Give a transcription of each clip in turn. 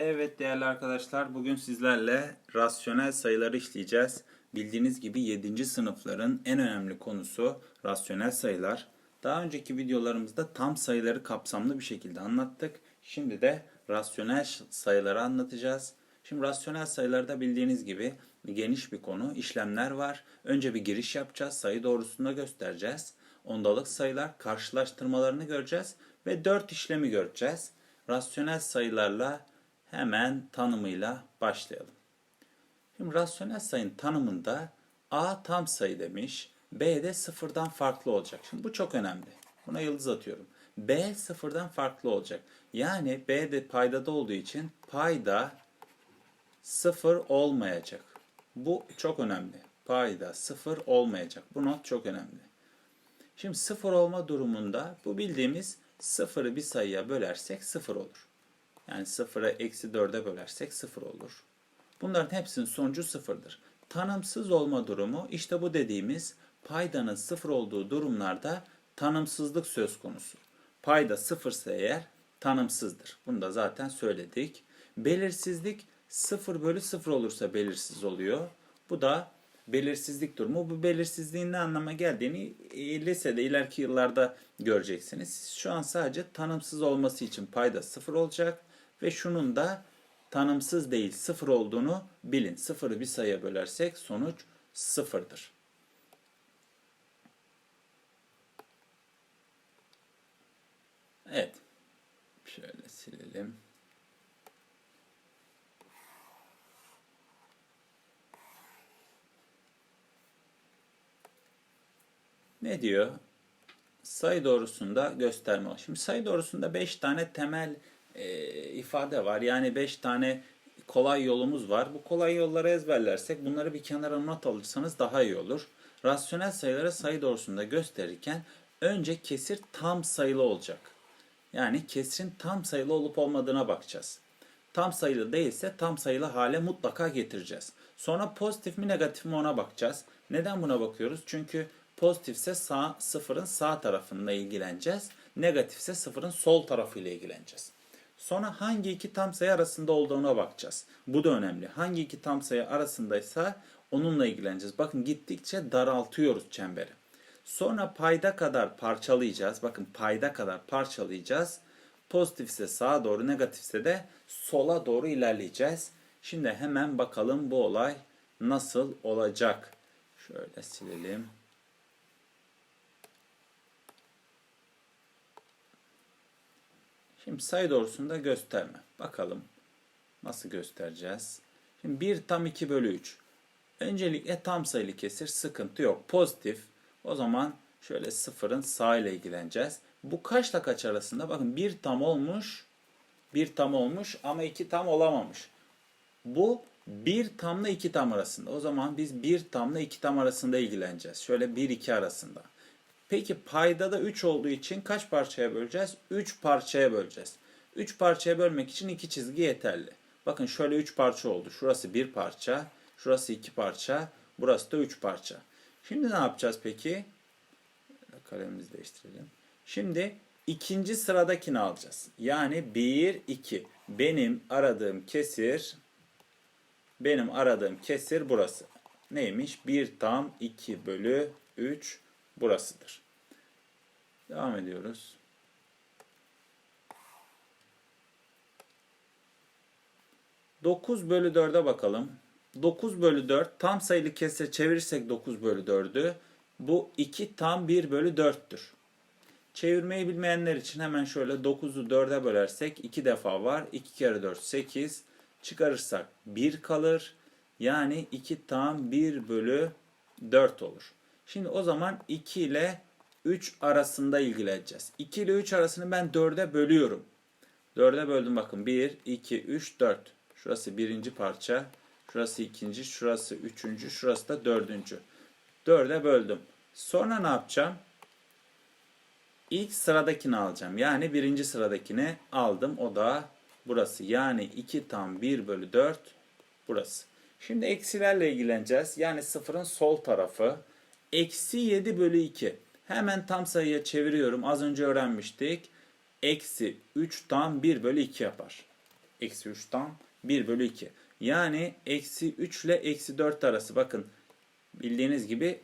Evet değerli arkadaşlar bugün sizlerle rasyonel sayıları işleyeceğiz. Bildiğiniz gibi 7. sınıfların en önemli konusu rasyonel sayılar. Daha önceki videolarımızda tam sayıları kapsamlı bir şekilde anlattık. Şimdi de rasyonel sayıları anlatacağız. Şimdi rasyonel sayılarda bildiğiniz gibi geniş bir konu, işlemler var. Önce bir giriş yapacağız, sayı doğrusunda göstereceğiz. Ondalık sayılar, karşılaştırmalarını göreceğiz ve 4 işlemi göreceğiz. Rasyonel sayılarla hemen tanımıyla başlayalım. Şimdi rasyonel sayının tanımında A tam sayı demiş, B de sıfırdan farklı olacak. Şimdi bu çok önemli. Buna yıldız atıyorum. B sıfırdan farklı olacak. Yani B de paydada olduğu için payda sıfır olmayacak. Bu çok önemli. Payda sıfır olmayacak. Bu not çok önemli. Şimdi sıfır olma durumunda bu bildiğimiz sıfırı bir sayıya bölersek sıfır olur. Yani sıfıra eksi dörde bölersek sıfır olur. Bunların hepsinin sonucu sıfırdır. Tanımsız olma durumu işte bu dediğimiz paydanın sıfır olduğu durumlarda tanımsızlık söz konusu. Payda sıfırsa eğer tanımsızdır. Bunu da zaten söyledik. Belirsizlik 0 bölü 0 olursa belirsiz oluyor. Bu da belirsizlik durumu. Bu belirsizliğin ne anlama geldiğini e, lisede ileriki yıllarda göreceksiniz. Şu an sadece tanımsız olması için payda 0 olacak ve şunun da tanımsız değil 0 olduğunu bilin. 0'ı bir sayıya bölersek sonuç 0'dır. Evet. Şöyle silelim. Ne diyor? Sayı doğrusunda gösterme. Şimdi sayı doğrusunda 5 tane temel e, ifade var. Yani 5 tane kolay yolumuz var. Bu kolay yolları ezberlersek bunları bir kenara not alırsanız daha iyi olur. Rasyonel sayıları sayı doğrusunda gösterirken önce kesir tam sayılı olacak. Yani kesirin tam sayılı olup olmadığına bakacağız. Tam sayılı değilse tam sayılı hale mutlaka getireceğiz. Sonra pozitif mi negatif mi ona bakacağız. Neden buna bakıyoruz? Çünkü pozitifse sağ, sıfırın sağ tarafında ilgileneceğiz. Negatifse sıfırın sol tarafıyla ilgileneceğiz. Sonra hangi iki tam sayı arasında olduğuna bakacağız. Bu da önemli. Hangi iki tam sayı arasındaysa onunla ilgileneceğiz. Bakın gittikçe daraltıyoruz çemberi. Sonra payda kadar parçalayacağız. Bakın payda kadar parçalayacağız. Pozitifse sağa doğru, negatifse de sola doğru ilerleyeceğiz. Şimdi hemen bakalım bu olay nasıl olacak. Şöyle silelim. Şimdi sayı doğrusunda gösterme. Bakalım nasıl göstereceğiz. Şimdi 1 tam 2 bölü 3. Öncelikle tam sayılı kesir sıkıntı yok. Pozitif. O zaman şöyle sıfırın sağ ile ilgileneceğiz. Bu kaçla kaç arasında? Bakın 1 tam olmuş. 1 tam olmuş ama 2 tam olamamış. Bu 1 tamla 2 tam arasında. O zaman biz 1 tamla 2 tam arasında ilgileneceğiz. Şöyle 1-2 arasında. Peki payda da 3 olduğu için kaç parçaya böleceğiz? 3 parçaya böleceğiz. 3 parçaya bölmek için 2 çizgi yeterli. Bakın şöyle 3 parça oldu. Şurası 1 parça, şurası 2 parça, burası da 3 parça. Şimdi ne yapacağız peki? Kalemimizi değiştirelim. Şimdi ikinci sıradakini alacağız. Yani 1, 2. Benim aradığım kesir benim aradığım kesir burası. Neymiş? 1 tam 2 bölü 3 burasıdır. Devam ediyoruz. Dokuz bölü 4'e bakalım. 9 bölü 4 tam sayılı kesre çevirirsek 9 bölü 4'ü bu 2 tam 1 bölü 4'tür. Çevirmeyi bilmeyenler için hemen şöyle 9'u 4'e bölersek 2 defa var. 2 kere 4 8 çıkarırsak 1 kalır. Yani 2 tam 1 bölü 4 olur. Şimdi o zaman 2 ile 3 arasında ilgileneceğiz. 2 ile 3 arasını ben 4'e bölüyorum. 4'e böldüm bakın. 1, 2, 3, 4. Şurası birinci parça. Şurası ikinci. Şurası üçüncü. Şurası da dördüncü. 4'e böldüm. Sonra ne yapacağım? İlk sıradakini alacağım. Yani birinci sıradakini aldım. O da burası. Yani 2 tam 1 bölü 4 burası. Şimdi eksilerle ilgileneceğiz. Yani sıfırın sol tarafı. Eksi 7 bölü 2. Hemen tam sayıya çeviriyorum. Az önce öğrenmiştik. Eksi 3 tam 1 bölü 2 yapar. Eksi 3 tam 1 bölü 2. Yani eksi 3 ile eksi 4 arası bakın bildiğiniz gibi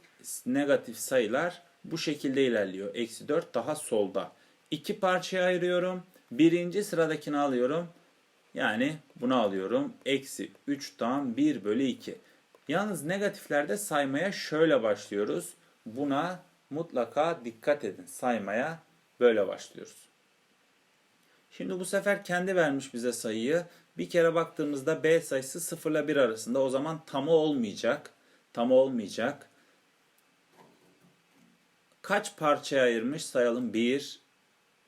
negatif sayılar bu şekilde ilerliyor. Eksi 4 daha solda. İki parçaya ayırıyorum. Birinci sıradakini alıyorum. Yani bunu alıyorum. Eksi 3 tam 1 bölü 2. Yalnız negatiflerde saymaya şöyle başlıyoruz. Buna mutlaka dikkat edin. Saymaya böyle başlıyoruz. Şimdi bu sefer kendi vermiş bize sayıyı. Bir kere baktığımızda B sayısı 0 ile 1 arasında. O zaman tamı olmayacak. Tamı olmayacak. Kaç parçaya ayırmış sayalım. 1,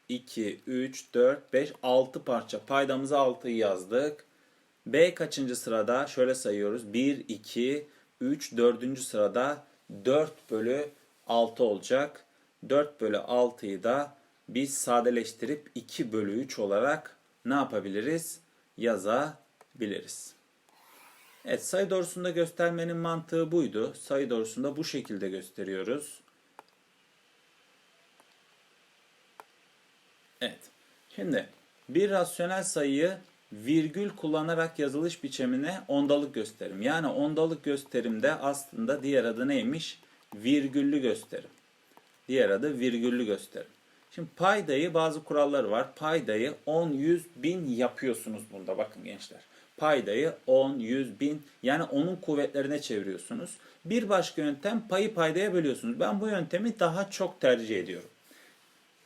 2, 3, 4, 5, 6 parça. Paydamıza 6'yı yazdık. B kaçıncı sırada? Şöyle sayıyoruz. 1, 2, 3, 4. sırada 4 bölü 6 olacak. 4 bölü 6'yı da biz sadeleştirip 2 bölü 3 olarak ne yapabiliriz? Yazabiliriz. Evet sayı doğrusunda göstermenin mantığı buydu. Sayı doğrusunda bu şekilde gösteriyoruz. Evet. Şimdi bir rasyonel sayıyı virgül kullanarak yazılış biçimine ondalık gösterim. Yani ondalık gösterimde aslında diğer adı neymiş? Virgüllü gösterim. Diğer adı virgüllü gösterim. Şimdi paydayı bazı kuralları var. Paydayı 10, 100, 1000 yapıyorsunuz bunda bakın gençler. Paydayı 10, 100, 1000 yani onun kuvvetlerine çeviriyorsunuz. Bir başka yöntem payı paydaya bölüyorsunuz. Ben bu yöntemi daha çok tercih ediyorum.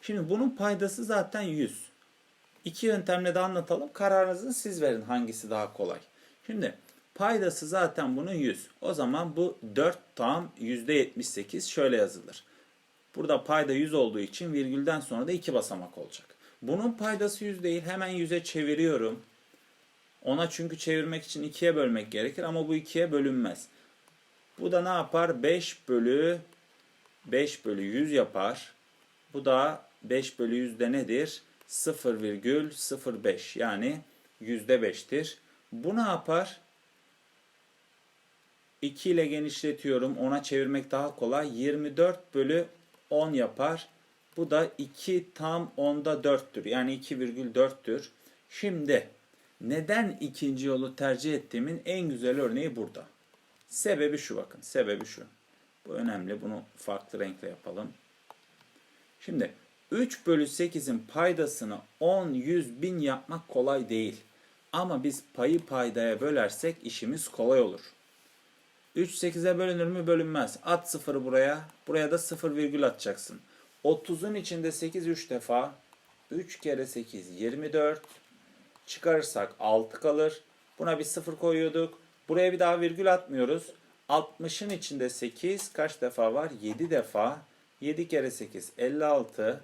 Şimdi bunun paydası zaten 100. İki yöntemle de anlatalım. Kararınızı siz verin hangisi daha kolay. Şimdi paydası zaten bunun 100. O zaman bu 4 tam %78 şöyle yazılır. Burada payda 100 olduğu için virgülden sonra da 2 basamak olacak. Bunun paydası 100 değil. Hemen 100'e çeviriyorum. Ona çünkü çevirmek için 2'ye bölmek gerekir ama bu 2'ye bölünmez. Bu da ne yapar? 5 bölü 5 bölü 100 yapar. Bu da 5 bölü 100 de nedir? 0,05 yani %5'tir. Bu ne yapar? 2 ile genişletiyorum. Ona çevirmek daha kolay. 24 bölü 10 yapar. Bu da 2 tam 10'da 4'tür. Yani 2,4'tür. Şimdi neden ikinci yolu tercih ettiğimin en güzel örneği burada. Sebebi şu bakın. Sebebi şu. Bu önemli. Bunu farklı renkle yapalım. Şimdi 3 bölü 8'in paydasını 10, 100, 1000 yapmak kolay değil. Ama biz payı paydaya bölersek işimiz kolay olur. 3 8'e bölünür mü? Bölünmez. At sıfırı buraya. Buraya da 0 virgül atacaksın. 30'un içinde 8 3 defa. 3 kere 8 24. Çıkarırsak 6 kalır. Buna bir 0 koyuyorduk. Buraya bir daha virgül atmıyoruz. 60'ın içinde 8 kaç defa var? 7 defa. 7 kere 8 56.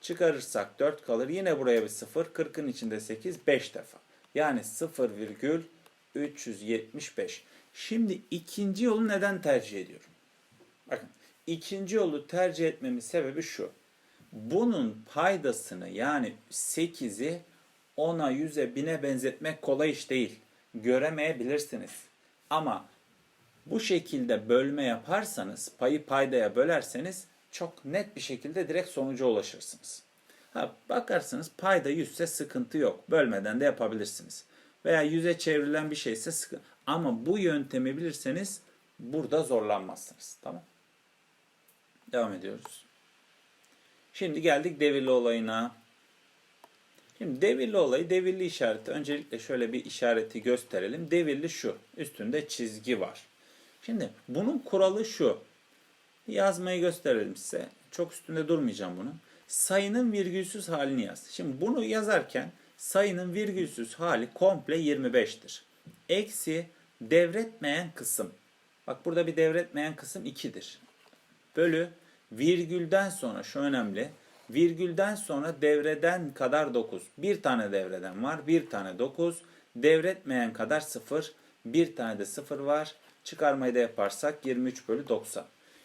Çıkarırsak 4 kalır. Yine buraya bir 0. 40'ın içinde 8 5 defa. Yani 0,375. Şimdi ikinci yolu neden tercih ediyorum? Bakın ikinci yolu tercih etmemin sebebi şu. Bunun paydasını yani 8'i 10'a 100'e 1000'e benzetmek kolay iş değil. Göremeyebilirsiniz. Ama bu şekilde bölme yaparsanız, payı paydaya bölerseniz çok net bir şekilde direkt sonuca ulaşırsınız. Ha, bakarsınız payda 100 ise sıkıntı yok. Bölmeden de yapabilirsiniz. Veya 100'e çevrilen bir şeyse sıkıntı. Ama bu yöntemi bilirseniz burada zorlanmazsınız. Tamam. Devam ediyoruz. Şimdi geldik devirli olayına. Şimdi devirli olayı, devirli işareti. Öncelikle şöyle bir işareti gösterelim. Devirli şu. Üstünde çizgi var. Şimdi bunun kuralı şu. Yazmayı gösterelim size. Çok üstünde durmayacağım bunun. Sayının virgülsüz halini yaz. Şimdi bunu yazarken sayının virgülsüz hali komple 25'tir. Eksi devretmeyen kısım. Bak burada bir devretmeyen kısım 2'dir. Bölü virgülden sonra şu önemli. Virgülden sonra devreden kadar 9. Bir tane devreden var. Bir tane 9. Devretmeyen kadar 0. Bir tane de 0 var. Çıkarmayı da yaparsak 23 bölü 90.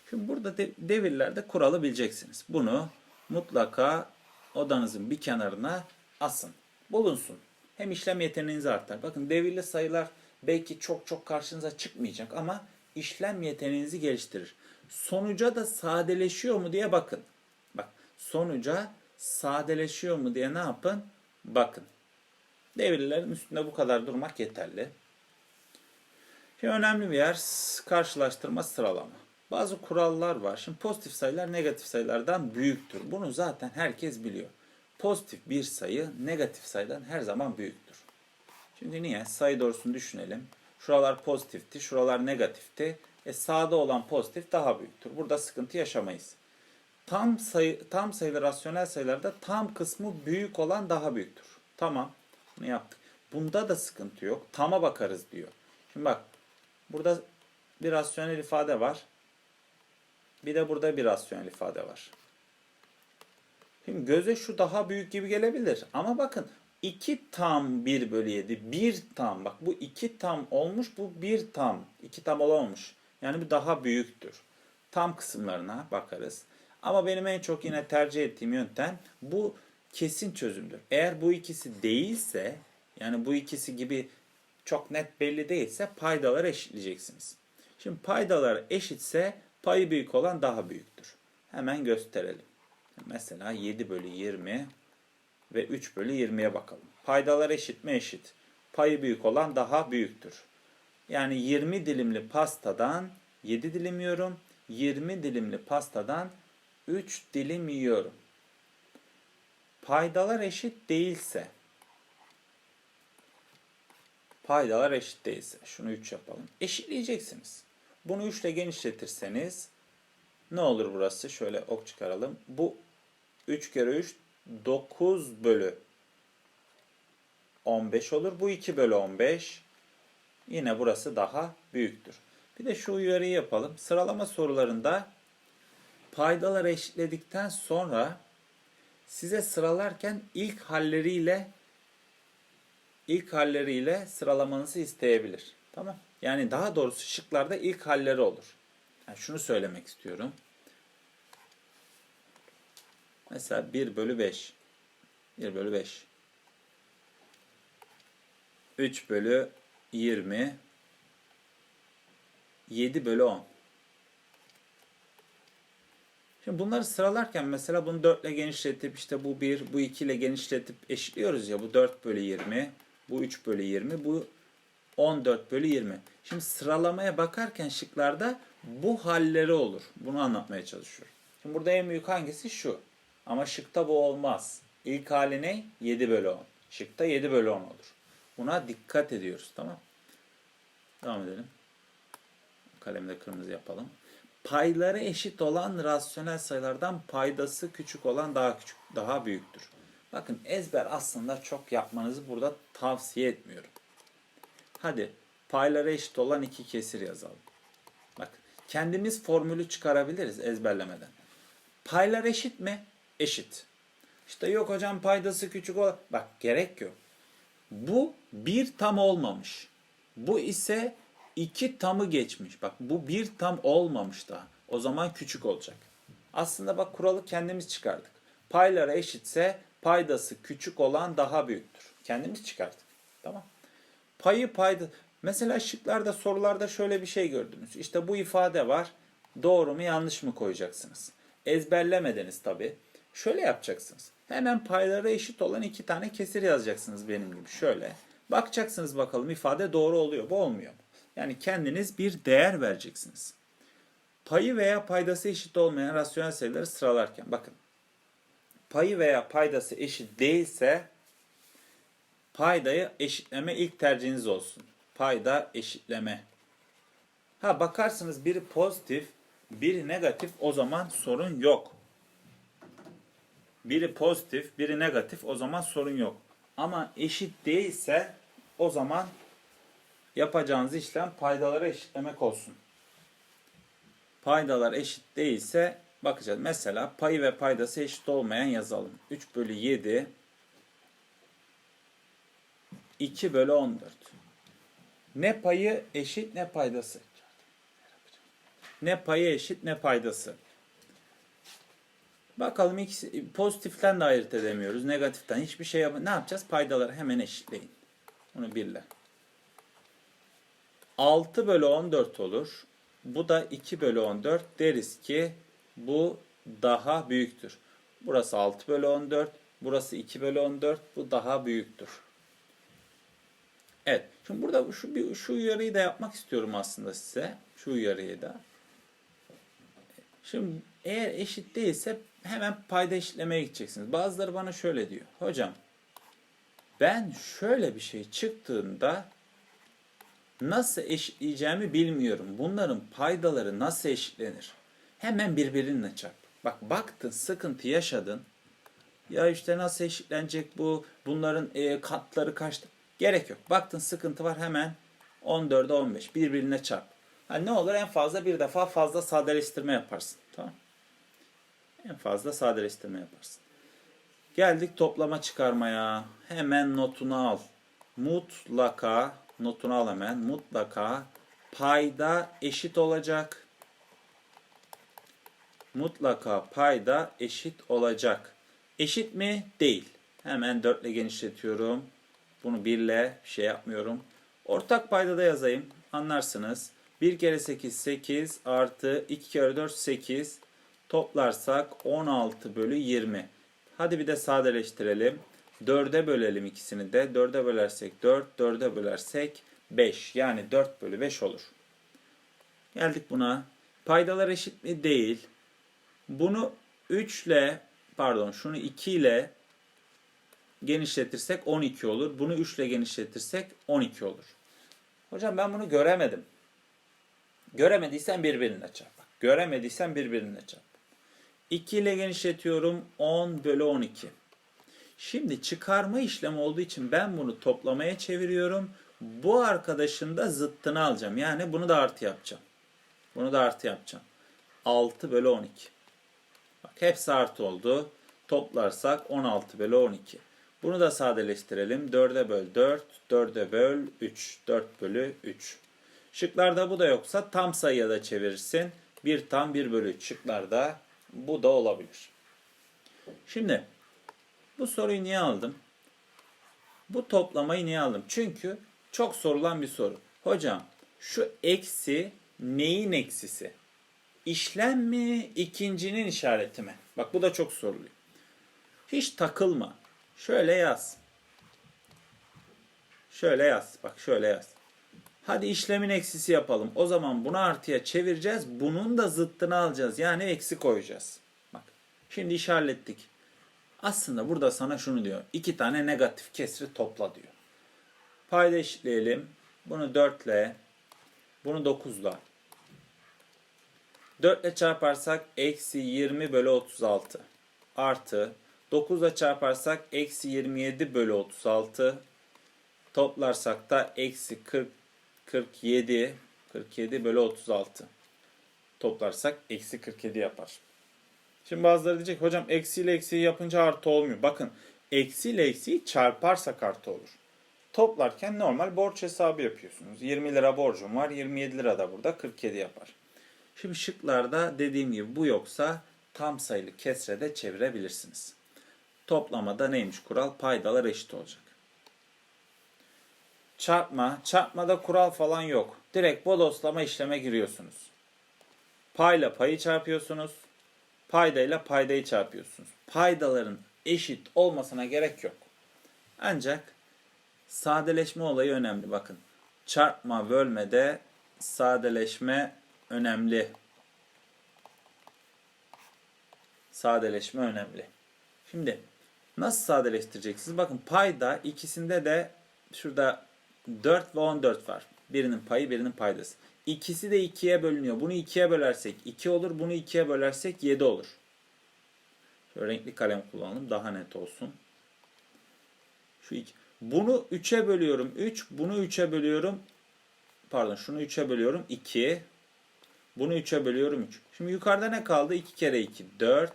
Şimdi burada de, devirlerde kuralı bileceksiniz. Bunu mutlaka odanızın bir kenarına asın. Bulunsun. Hem işlem yeteneğiniz artar. Bakın devirli sayılar belki çok çok karşınıza çıkmayacak ama işlem yeteneğinizi geliştirir. Sonuca da sadeleşiyor mu diye bakın. Bak sonuca sadeleşiyor mu diye ne yapın? Bakın. Devirlerin üstünde bu kadar durmak yeterli. Şimdi önemli bir yer karşılaştırma sıralama. Bazı kurallar var. Şimdi pozitif sayılar negatif sayılardan büyüktür. Bunu zaten herkes biliyor. Pozitif bir sayı negatif sayıdan her zaman büyüktür. Şimdi niye? Sayı doğrusunu düşünelim. Şuralar pozitifti, şuralar negatifti. E sağda olan pozitif daha büyüktür. Burada sıkıntı yaşamayız. Tam sayı tam sayılı rasyonel sayılarda tam kısmı büyük olan daha büyüktür. Tamam. Bunu yaptık. Bunda da sıkıntı yok. Tama bakarız diyor. Şimdi bak. Burada bir rasyonel ifade var. Bir de burada bir rasyonel ifade var. Şimdi göze şu daha büyük gibi gelebilir. Ama bakın 2 tam 1 bölü 7. 1 tam. Bak bu 2 tam olmuş. Bu 1 tam. 2 tam olamamış. Yani bu daha büyüktür. Tam kısımlarına bakarız. Ama benim en çok yine tercih ettiğim yöntem bu kesin çözümdür. Eğer bu ikisi değilse yani bu ikisi gibi çok net belli değilse paydaları eşitleyeceksiniz. Şimdi paydalar eşitse payı büyük olan daha büyüktür. Hemen gösterelim. Mesela 7 bölü 20 ve 3 bölü 20'ye bakalım. Paydalar eşit mi? Eşit. Payı büyük olan daha büyüktür. Yani 20 dilimli pastadan 7 dilim yiyorum. 20 dilimli pastadan 3 dilim yiyorum. Paydalar eşit değilse paydalar eşit değilse şunu 3 yapalım. Eşitleyeceksiniz. Bunu 3 ile genişletirseniz ne olur burası? Şöyle ok çıkaralım. Bu 3 kere 3 9 bölü 15 olur. Bu 2 bölü 15. Yine burası daha büyüktür. Bir de şu uyarıyı yapalım. Sıralama sorularında paydaları eşitledikten sonra size sıralarken ilk halleriyle ilk halleriyle sıralamanızı isteyebilir. Tamam? Yani daha doğrusu şıklarda ilk halleri olur. Yani şunu söylemek istiyorum. Mesela 1 bölü 5. 1 bölü 5. 3 bölü 20. 7 bölü 10. Şimdi bunları sıralarken mesela bunu 4 ile genişletip işte bu 1, bu 2 ile genişletip eşitliyoruz ya. Bu 4 bölü 20, bu 3 bölü 20, bu 14 bölü 20. Şimdi sıralamaya bakarken şıklarda bu halleri olur. Bunu anlatmaya çalışıyorum. Şimdi burada en büyük hangisi? Şu. Ama şıkta bu olmaz. İlk hali ne? 7 bölü 10. Şıkta 7 bölü 10 olur. Buna dikkat ediyoruz. Tamam. Devam edelim. Kalemde kırmızı yapalım. Payları eşit olan rasyonel sayılardan paydası küçük olan daha küçük, daha büyüktür. Bakın ezber aslında çok yapmanızı burada tavsiye etmiyorum. Hadi payları eşit olan iki kesir yazalım. Bak kendimiz formülü çıkarabiliriz ezberlemeden. Paylar eşit mi? Eşit. İşte yok hocam paydası küçük ol. Bak gerek yok. Bu bir tam olmamış. Bu ise iki tamı geçmiş. Bak bu bir tam olmamış daha. O zaman küçük olacak. Aslında bak kuralı kendimiz çıkardık. Paylara eşitse paydası küçük olan daha büyüktür. Kendimiz çıkardık. Tamam. Payı payda. Mesela şıklarda sorularda şöyle bir şey gördünüz. İşte bu ifade var. Doğru mu yanlış mı koyacaksınız? Ezberlemediniz tabi. Şöyle yapacaksınız. Hemen paylara eşit olan iki tane kesir yazacaksınız benim gibi. Şöyle. Bakacaksınız bakalım ifade doğru oluyor mu olmuyor mu? Yani kendiniz bir değer vereceksiniz. Payı veya paydası eşit olmayan rasyonel sayıları sıralarken bakın. Payı veya paydası eşit değilse paydayı eşitleme ilk tercihiniz olsun. Payda eşitleme. Ha bakarsınız biri pozitif, biri negatif o zaman sorun yok. Biri pozitif, biri negatif o zaman sorun yok. Ama eşit değilse o zaman yapacağınız işlem paydaları eşitlemek olsun. Paydalar eşit değilse bakacağız. Mesela payı ve paydası eşit olmayan yazalım. 3 bölü 7 2 bölü 14. Ne payı eşit ne paydası. Ne payı eşit ne paydası. Bakalım ikisi pozitiften de ayırt edemiyoruz. Negatiften hiçbir şey yap. Ne yapacağız? Paydaları hemen eşitleyin. Bunu birle. 6 bölü 14 olur. Bu da 2 bölü 14. Deriz ki bu daha büyüktür. Burası 6 bölü 14. Burası 2 bölü 14. Bu daha büyüktür. Evet. Şimdi burada şu bir şu uyarıyı da yapmak istiyorum aslında size. Şu uyarıyı da. Şimdi eğer eşit değilse hemen payda eşitlemeye gideceksiniz. Bazıları bana şöyle diyor. Hocam ben şöyle bir şey çıktığında nasıl eşitleyeceğimi bilmiyorum. Bunların paydaları nasıl eşitlenir? Hemen birbirine çarp. Bak baktın sıkıntı yaşadın. Ya işte nasıl eşitlenecek bu? Bunların e, katları kaçtı? Gerek yok. Baktın sıkıntı var hemen 14'e 15 birbirine çarp. Ha, ne olur en fazla bir defa fazla sadeleştirme yaparsın. Tamam. En fazla sadeleştirme yaparsın. Geldik toplama çıkarmaya. Hemen notunu al. Mutlaka notunu al hemen. Mutlaka payda eşit olacak. Mutlaka payda eşit olacak. Eşit mi? Değil. Hemen 4 ile genişletiyorum. Bunu 1 ile şey yapmıyorum. Ortak payda da yazayım. Anlarsınız. 1 kere 8 8 artı 2 kere 4 8 toplarsak 16 bölü 20. Hadi bir de sadeleştirelim. 4'e bölelim ikisini de. 4'e bölersek 4, 4'e bölersek 5. Yani 4 bölü 5 olur. Geldik buna. Paydalar eşit mi? Değil. Bunu 3 ile pardon şunu 2 ile genişletirsek 12 olur. Bunu 3 ile genişletirsek 12 olur. Hocam ben bunu göremedim. Göremediysen birbirine çarp. Göremediysen birbirine çarp. 2 ile genişletiyorum 10 bölü 12. Şimdi çıkarma işlemi olduğu için ben bunu toplamaya çeviriyorum. Bu arkadaşın da zıttını alacağım. Yani bunu da artı yapacağım. Bunu da artı yapacağım. 6 bölü 12. Bak hepsi artı oldu. Toplarsak 16 bölü 12. Bunu da sadeleştirelim. 4'e böl 4, 4'e böl 3. 4 bölü 3. Şıklarda bu da yoksa tam sayıya da çevirirsin. 1 tam 1 bölü 3 şıklarda bu da olabilir. Şimdi bu soruyu niye aldım? Bu toplamayı niye aldım? Çünkü çok sorulan bir soru. Hocam şu eksi neyin eksisi? İşlem mi, ikincinin işareti mi? Bak bu da çok soruluyor. Hiç takılma. Şöyle yaz. Şöyle yaz. Bak şöyle yaz. Hadi işlemin eksisi yapalım. O zaman bunu artıya çevireceğiz. Bunun da zıttını alacağız. Yani eksi koyacağız. Bak. Şimdi iş. Aslında burada sana şunu diyor. İki tane negatif kesri topla diyor. Payda eşitleyelim. Bunu 4 ile, bunu 9 ile. 4 ile çarparsak eksi 20 bölü 36 artı 9 ile çarparsak eksi 27 bölü 36 toplarsak da eksi 40 47 47 bölü 36 toplarsak eksi 47 yapar. Şimdi bazıları diyecek hocam eksi ile eksiyi yapınca artı olmuyor. Bakın eksi ile eksiyi çarparsak artı olur. Toplarken normal borç hesabı yapıyorsunuz. 20 lira borcum var 27 lira da burada 47 yapar. Şimdi şıklarda dediğim gibi bu yoksa tam sayılı kesre de çevirebilirsiniz. Toplamada neymiş kural? Paydalar eşit olacak. Çarpma. Çarpmada kural falan yok. Direkt bodoslama işleme giriyorsunuz. Payla payı çarpıyorsunuz. Paydayla paydayı çarpıyorsunuz. Paydaların eşit olmasına gerek yok. Ancak sadeleşme olayı önemli. Bakın çarpma bölmede sadeleşme önemli. Sadeleşme önemli. Şimdi nasıl sadeleştireceksiniz? Bakın payda ikisinde de şurada 4 ve 14 var. Birinin payı birinin paydası. İkisi de 2'ye bölünüyor. Bunu 2'ye bölersek 2 olur. Bunu 2'ye bölersek 7 olur. Şöyle renkli kalem kullanalım. Daha net olsun. Şu iki. Bunu 3'e bölüyorum 3. Bunu 3'e bölüyorum. Pardon şunu 3'e bölüyorum 2. Bunu 3'e bölüyorum 3. Şimdi yukarıda ne kaldı? 2 kere 2 4.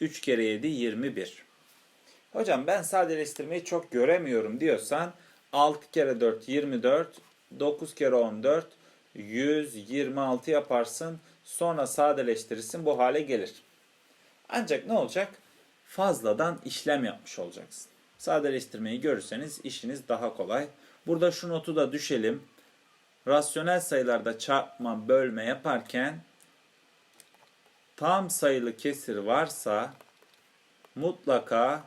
3 kere 7 21. Hocam ben sadeleştirmeyi çok göremiyorum diyorsan 6 kere 4 24. 9 kere 14 126 yaparsın. Sonra sadeleştirirsin bu hale gelir. Ancak ne olacak? Fazladan işlem yapmış olacaksın. Sadeleştirmeyi görürseniz işiniz daha kolay. Burada şu notu da düşelim. Rasyonel sayılarda çarpma, bölme yaparken tam sayılı kesir varsa mutlaka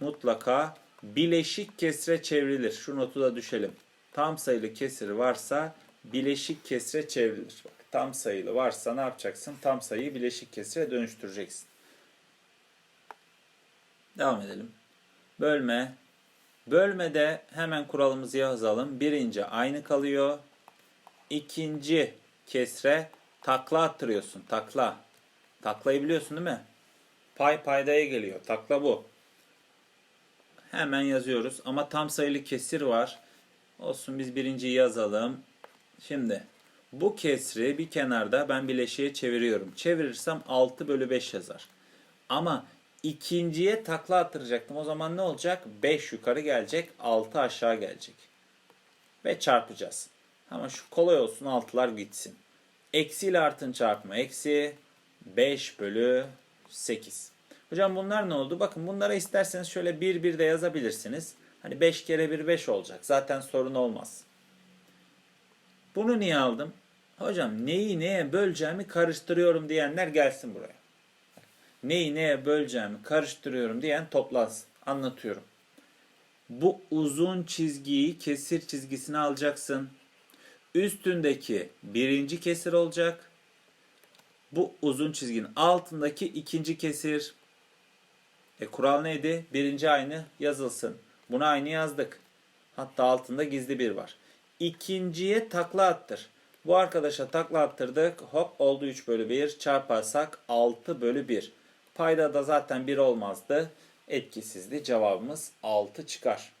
mutlaka bileşik kesre çevrilir. Şu notu da düşelim. Tam sayılı kesir varsa bileşik kesre çevrilir. Bak, tam sayılı varsa ne yapacaksın? Tam sayıyı bileşik kesre dönüştüreceksin. Devam edelim. Bölme. Bölmede hemen kuralımızı yazalım. Birinci aynı kalıyor. İkinci kesre takla attırıyorsun. Takla. Taklayı biliyorsun değil mi? Pay paydaya geliyor. Takla bu. Hemen yazıyoruz. Ama tam sayılı kesir var. Olsun biz birinciyi yazalım. Şimdi bu kesri bir kenarda ben bileşiğe çeviriyorum. Çevirirsem 6 bölü 5 yazar. Ama ikinciye takla attıracaktım. O zaman ne olacak? 5 yukarı gelecek, 6 aşağı gelecek. Ve çarpacağız. Ama şu kolay olsun altılar gitsin. Eksi ile artın çarpma. Eksi 5 bölü 8. Hocam bunlar ne oldu? Bakın bunlara isterseniz şöyle 1 1 de yazabilirsiniz. Hani 5 kere 1 5 olacak. Zaten sorun olmaz. Bunu niye aldım? Hocam neyi neye böleceğimi karıştırıyorum diyenler gelsin buraya. Neyi neye böleceğimi karıştırıyorum diyen toplansın. Anlatıyorum. Bu uzun çizgiyi kesir çizgisine alacaksın. Üstündeki birinci kesir olacak. Bu uzun çizginin altındaki ikinci kesir. E kural neydi? Birinci aynı yazılsın. Buna aynı yazdık. Hatta altında gizli bir var. İkinciye takla attır. Bu arkadaşa takla attırdık. Hop oldu 3 bölü 1. Çarparsak 6 bölü 1. Payda da zaten 1 olmazdı. Etkisizdi. Cevabımız 6 çıkar.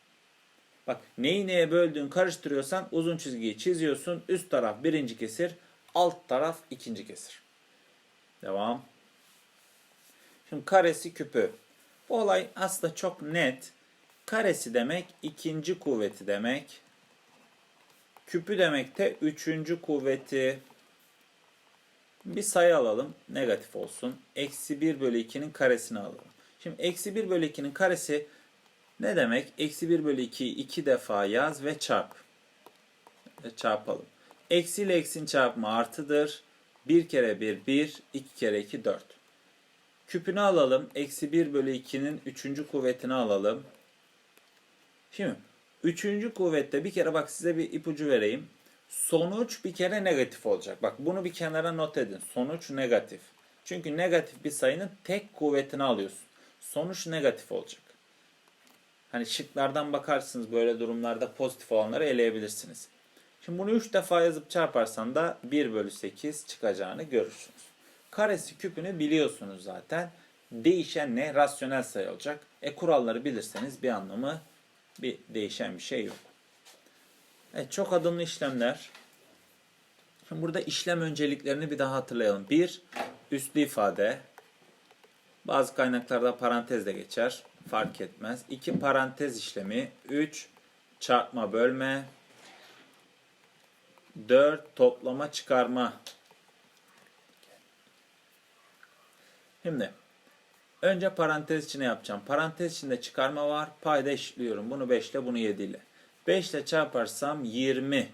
Bak neyi neye böldüğün karıştırıyorsan uzun çizgiyi çiziyorsun. Üst taraf birinci kesir. Alt taraf ikinci kesir. Devam. Şimdi karesi küpü. Bu olay aslında çok net. Karesi demek ikinci kuvveti demek. Küpü demek de üçüncü kuvveti. Bir sayı alalım. Negatif olsun. Eksi 1 bölü 2'nin karesini alalım. Şimdi eksi 1 bölü 2'nin karesi ne demek? Eksi 1 bölü 2'yi 2 defa yaz ve çarp. Ve çarpalım. Eksi ile eksinin çarpımı artıdır. 1 kere 1 1, 2 kere 2 4. Küpünü alalım. Eksi 1 bölü 2'nin 3. kuvvetini alalım. Şimdi 3. kuvvette bir kere bak size bir ipucu vereyim. Sonuç bir kere negatif olacak. Bak bunu bir kenara not edin. Sonuç negatif. Çünkü negatif bir sayının tek kuvvetini alıyorsun. Sonuç negatif olacak. Hani şıklardan bakarsınız böyle durumlarda pozitif olanları eleyebilirsiniz. Şimdi bunu 3 defa yazıp çarparsan da 1 bölü 8 çıkacağını görürsünüz. Karesi küpünü biliyorsunuz zaten. Değişen ne? Rasyonel sayı olacak. E kuralları bilirseniz bir anlamı bir değişen bir şey yok. Evet, çok adımlı işlemler. Şimdi burada işlem önceliklerini bir daha hatırlayalım. Bir, üslü ifade. Bazı kaynaklarda parantez de geçer. Fark etmez. İki, parantez işlemi. Üç, çarpma bölme. Dört, toplama çıkarma. Şimdi önce parantez içine yapacağım. Parantez içinde çıkarma var. Payda eşitliyorum. Bunu 5 ile bunu 7 ile. 5 ile çarparsam 20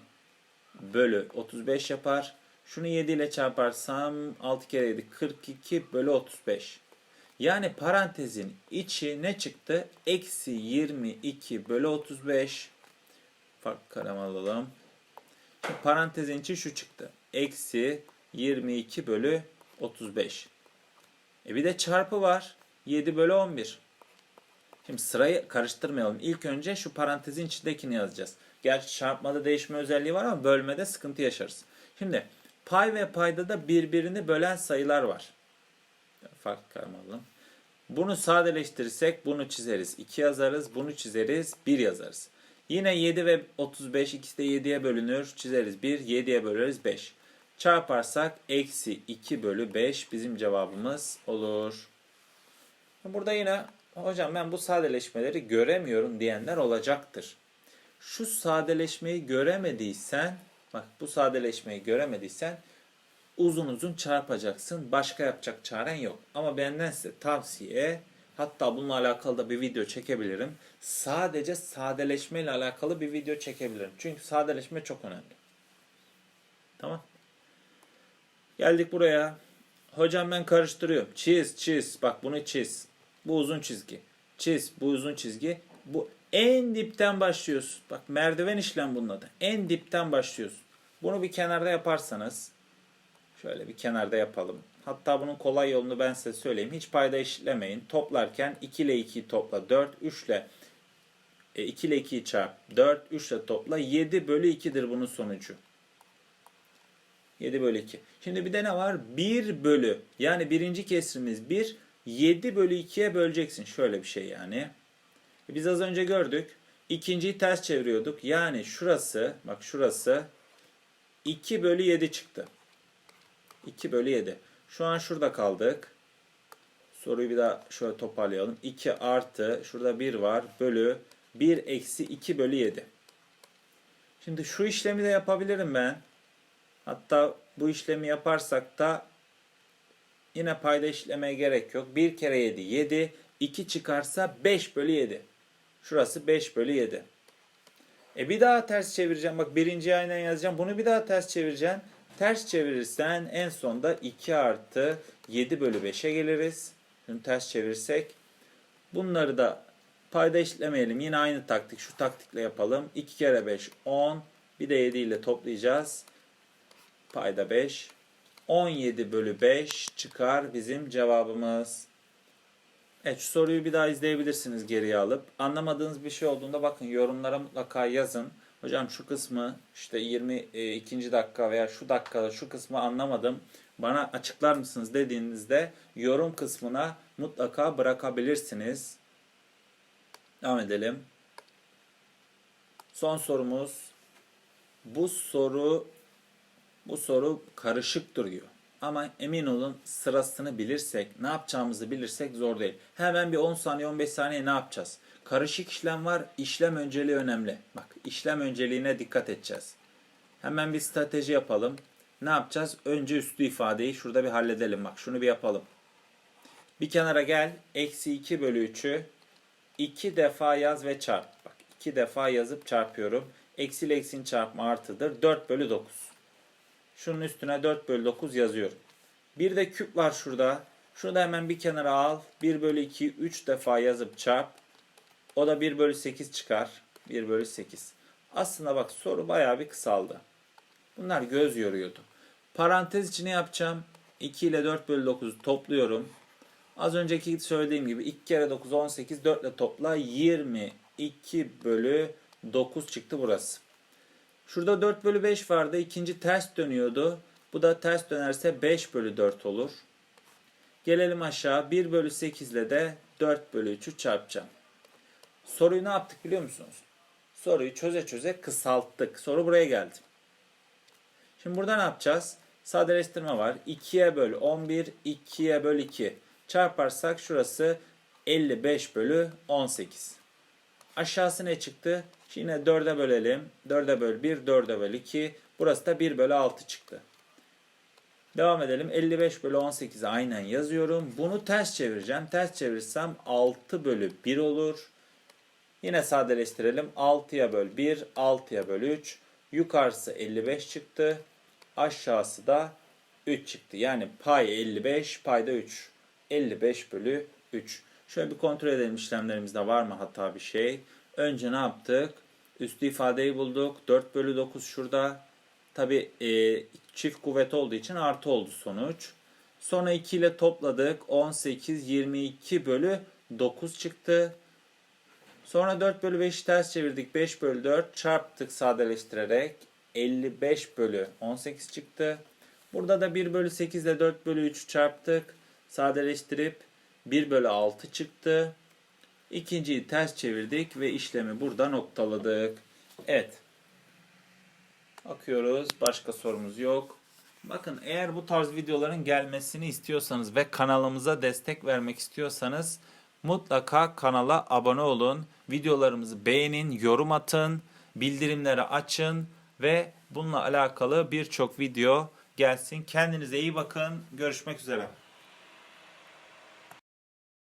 bölü 35 yapar. Şunu 7 ile çarparsam 6 kere 7 42 bölü 35. Yani parantezin içi ne çıktı? Eksi 22 bölü 35. Farklı kalem alalım. Şimdi parantezin içi şu çıktı. Eksi 22 bölü 35. E bir de çarpı var. 7 bölü 11. Şimdi sırayı karıştırmayalım. İlk önce şu parantezin içindekini yazacağız. Gerçi çarpmada değişme özelliği var ama bölmede sıkıntı yaşarız. Şimdi pay ve payda da birbirini bölen sayılar var. Farklı kalem alalım. Bunu sadeleştirirsek bunu çizeriz. 2 yazarız. Bunu çizeriz. 1 yazarız. Yine 7 ve 35 ikisi de 7'ye bölünür. Çizeriz 1. 7'ye böleriz 5. Çarparsak eksi 2 bölü 5 bizim cevabımız olur. Burada yine hocam ben bu sadeleşmeleri göremiyorum diyenler olacaktır. Şu sadeleşmeyi göremediysen bak bu sadeleşmeyi göremediysen uzun uzun çarpacaksın. Başka yapacak çaren yok. Ama benden size tavsiye hatta bununla alakalı da bir video çekebilirim. Sadece sadeleşme ile alakalı bir video çekebilirim. Çünkü sadeleşme çok önemli. Tamam. Geldik buraya. Hocam ben karıştırıyorum. Çiz çiz. Bak bunu çiz. Bu uzun çizgi. Çiz bu uzun çizgi. bu en dipten başlıyorsun. Bak merdiven işlem bunun adı. En dipten başlıyorsun. Bunu bir kenarda yaparsanız şöyle bir kenarda yapalım. Hatta bunun kolay yolunu ben size söyleyeyim. Hiç payda işlemeyin. Toplarken 2 ile 2'yi topla 4, 3 ile e, 2 ile 2'yi çarp 4, 3 ile topla 7 bölü 2'dir bunun sonucu. 7 bölü 2. Şimdi bir de ne var? 1 bölü. Yani birinci kesrimiz 1. 7 bölü 2'ye böleceksin. Şöyle bir şey yani. E, Biz az önce gördük. İkinciyi ters çeviriyorduk. Yani şurası, bak şurası 2 bölü 7 çıktı. 2 bölü 7. Şu an şurada kaldık. Soruyu bir daha şöyle toparlayalım. 2 artı, şurada 1 var, bölü 1 eksi 2 bölü 7. Şimdi şu işlemi de yapabilirim ben. Hatta bu işlemi yaparsak da yine payda işlemeye gerek yok. 1 kere 7, 7. 2 çıkarsa 5 bölü 7. Şurası 5 bölü 7. E bir daha ters çevireceğim. Bak birinci aynen yazacağım. Bunu bir daha ters çevireceğim. Ters çevirirsen en sonda 2 artı 7 bölü 5'e geliriz. Şunu ters çevirirsek. Bunları da payda işlemeyelim. Yine aynı taktik. Şu taktikle yapalım. 2 kere 5 10. Bir de 7 ile toplayacağız. Payda 5. 17 bölü 5 çıkar bizim cevabımız. Evet şu soruyu bir daha izleyebilirsiniz geriye alıp. Anlamadığınız bir şey olduğunda bakın yorumlara mutlaka yazın. Hocam şu kısmı işte 22. dakika veya şu dakikada şu kısmı anlamadım. Bana açıklar mısınız dediğinizde yorum kısmına mutlaka bırakabilirsiniz. Devam edelim. Son sorumuz. Bu soru bu soru karışık duruyor. Ama emin olun sırasını bilirsek, ne yapacağımızı bilirsek zor değil. Hemen bir 10 saniye 15 saniye ne yapacağız? Karışık işlem var, işlem önceliği önemli. Bak işlem önceliğine dikkat edeceğiz. Hemen bir strateji yapalım. Ne yapacağız? Önce üstü ifadeyi şurada bir halledelim. Bak şunu bir yapalım. Bir kenara gel. Eksi 2 bölü 3'ü 2 defa yaz ve çarp. Bak 2 defa yazıp çarpıyorum. Eksi ile eksinin çarpımı artıdır. 4 bölü 9. Şunun üstüne 4 bölü 9 yazıyorum. Bir de küp var şurada. Şunu da hemen bir kenara al. 1 bölü 2 3 defa yazıp çarp. O da 1 bölü 8 çıkar. 1 bölü 8. Aslında bak soru bayağı bir kısaldı. Bunlar göz yoruyordu. Parantez içine yapacağım. 2 ile 4 bölü 9'u topluyorum. Az önceki söylediğim gibi 2 kere 9 18 4 ile topla 22 bölü 9 çıktı burası. Şurada 4 bölü 5 vardı. İkinci ters dönüyordu. Bu da ters dönerse 5 bölü 4 olur. Gelelim aşağı. 1 bölü 8 ile de 4 bölü 3'ü çarpacağım. Soruyu ne yaptık biliyor musunuz? Soruyu çöze çöze kısalttık. Soru buraya geldi. Şimdi burada ne yapacağız? Sadeleştirme var. 2'ye böl 11, 2'ye böl 2. Çarparsak şurası 55 bölü 18. Aşağısı ne çıktı? Yine 4'e bölelim. 4'e böl 1, 4'e böl 2. Burası da 1 bölü 6 çıktı. Devam edelim. 55 bölü 18'i aynen yazıyorum. Bunu ters çevireceğim. Ters çevirirsem 6 bölü 1 olur. Yine sadeleştirelim. 6'ya böl 1, 6'ya böl 3. Yukarısı 55 çıktı. Aşağısı da 3 çıktı. Yani pay 55, payda 3. 55 bölü 3. Şöyle bir kontrol edelim işlemlerimizde var mı hata bir şey. Önce ne yaptık? Üstü ifadeyi bulduk. 4 bölü 9 şurada. Tabi e, çift kuvvet olduğu için artı oldu sonuç. Sonra 2 ile topladık. 18, 22 bölü 9 çıktı. Sonra 4 bölü 5'i ters çevirdik. 5 bölü 4 çarptık sadeleştirerek. 55 bölü 18 çıktı. Burada da 1 bölü 8 ile 4 bölü 3 çarptık. Sadeleştirip 1 bölü 6 çıktı. İkinciyi ters çevirdik ve işlemi burada noktaladık. Evet. Bakıyoruz. Başka sorumuz yok. Bakın eğer bu tarz videoların gelmesini istiyorsanız ve kanalımıza destek vermek istiyorsanız mutlaka kanala abone olun. Videolarımızı beğenin, yorum atın, bildirimleri açın ve bununla alakalı birçok video gelsin. Kendinize iyi bakın. Görüşmek üzere.